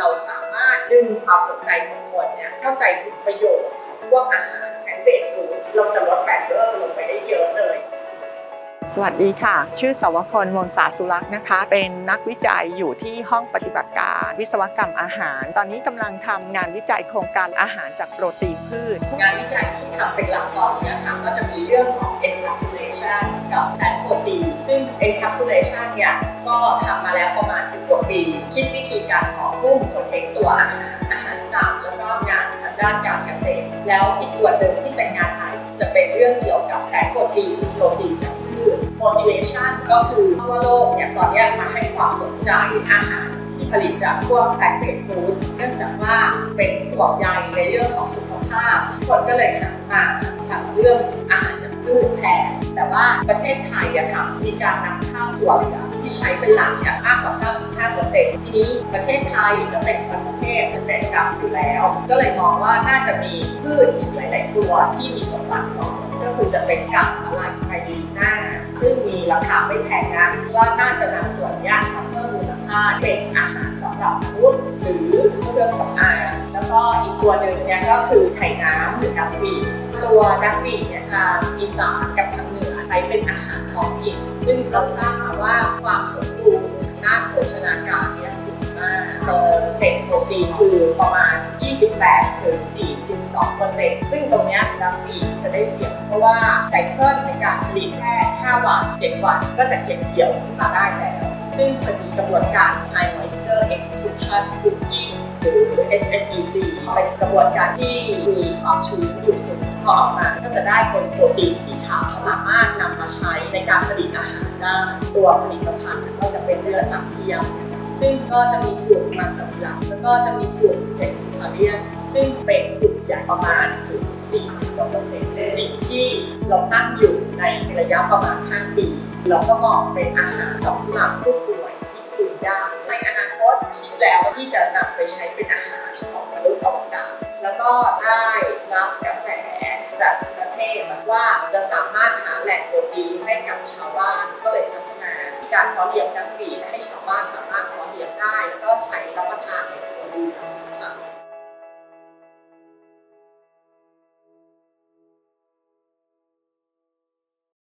เราสามารถดึงความสนใจของคนเนี่ยเข้าใจถึงประโยชน์ของพวกอาหารแพนเบสฟู้ดเราจะลดแบคเกอร์ลงไปได้เยอะเลยสวัสดีค่ะ ชื่อสวพลวงศาสุรักษ์นะคะ เป็นนักวิจัยอยู่ที่ห้องปฏิบัติการวิศวกรรมอาหาร ตอนนี้กำลังทำงานวิจัยโครงการอาหารจากโปรตีนพืช งานวิจัยที่ทำเป็นหลักตอนนี้ค่ะก็จะมีเรื่องของ encapsulation กับ fat protein ซึ่ง encapsulation เนี่ยก็ทำมาแล้วประมาณ 10 กว่าปี คิดวิธีการห่อหุ้มโปรเทคตัวอาหารอาหารสัตว์แล้วก็งานทางด้านการเกษตร แล้วอีกส่วนหนึ่งที่เป็นงานใหม่จะเป็นเรื่องเกี่ยวกับ fat protein โปรตีนจากพืช motivation ก็คือทั่วโลกเนี่ยตอนนี้มาให้ความสนใจอาหารที่ผลิตจากพวกแพคเกจฟู้ดเนื่องจากว่าเป็นห่วงใยในเรื่องของสุขภาพ คนก็เลยหันมาทำเรื่องอาหารจากพืชแทน แต่ว่าประเทศไทยอะค่ะมีการนำข้าวถั่วเหลืองที่ใช้เป็นหลักเนี่ยมากกว่า 95%ทีนี้ประเทศไทยก็เป็นประเทศเกษตรกรรมอยู่แล้ว ก็เลยมองว่าน่าจะมีพืชอีกหลาย ๆ ตัวที่มีสมบัติเหมาะสมก็คือจะเป็นกากสาลายสไปรูลิน่าซึ่งมีราคาไม่แพงนะว่าน่าจะนำส่วนเนี้ยมาเพิ่มมูลค่าเป็นอาหารสำหรับมนุษย์หรือเครื่องสำอางแล้วก็อีกตัวหนึ่งเนี่ยก็คือไข่น้ำหรือดักวีตัวดักวีเนี่ยทางอีสานกับทาง ช้เป็นอาหารท้องถิ่นซึ่งเราทราบมาว่าความสมบูรณ์ด้านโภชนาการเนี่ยสูงมากเปอร์เซ็นต์โปรตีนคือประมาณ 28ถึง42เปอร์เซ็นต์ซึ่งตรงนี้ยดักวีจะได้เปรียบเพราะว่าไซเคิลในการผลิตแค่ 5 วัน 7 วัน ก็จะเก็บเกี่ยวขึ้นมาได้แล้ว ซึ่งจะมีกระบวนการ High Moisture Extrusion Cooking หรือ HPC เป็นกระบวนการที่มีความชื้นอยู่สูงพอออกมาก็จะได้เป็นโปรตีนสีขาวสามารถนำมาใช้ในการผลิตอาหารได้ตัวผลิตภัณฑ์ก็จะเป็นเนื้อสัตว์ทียม ซึ่งก็จะมีกลุ่มมันสำลักแล้วก็จะมีกลุ่มเฟกซิทาเรียนซึ่งเป็นกลุ่มใหญ่ประมาณถึง 40กว่าเปอร์เซ็นต์สิ่งที่เราตั้งอยู่ในระยะประมาณ 5 ปี เราก็มองเป็นอาหารสำหรับผู้ป่วยที่กินยากในอนาคตคิดแล้วที่จะนำไปใช้เป็นอาหารของมนุษย์อวกาศแล้วก็ได้รับกระแสจากประเทศว่าจะสามารถหาแหล่งโปรตีนให้กับชาวบ้านก็เลยพัฒนาการเพาะเลี้ยงดักบีให้ชาวบ้านสามารถ ใช้รับประทานเนี่ย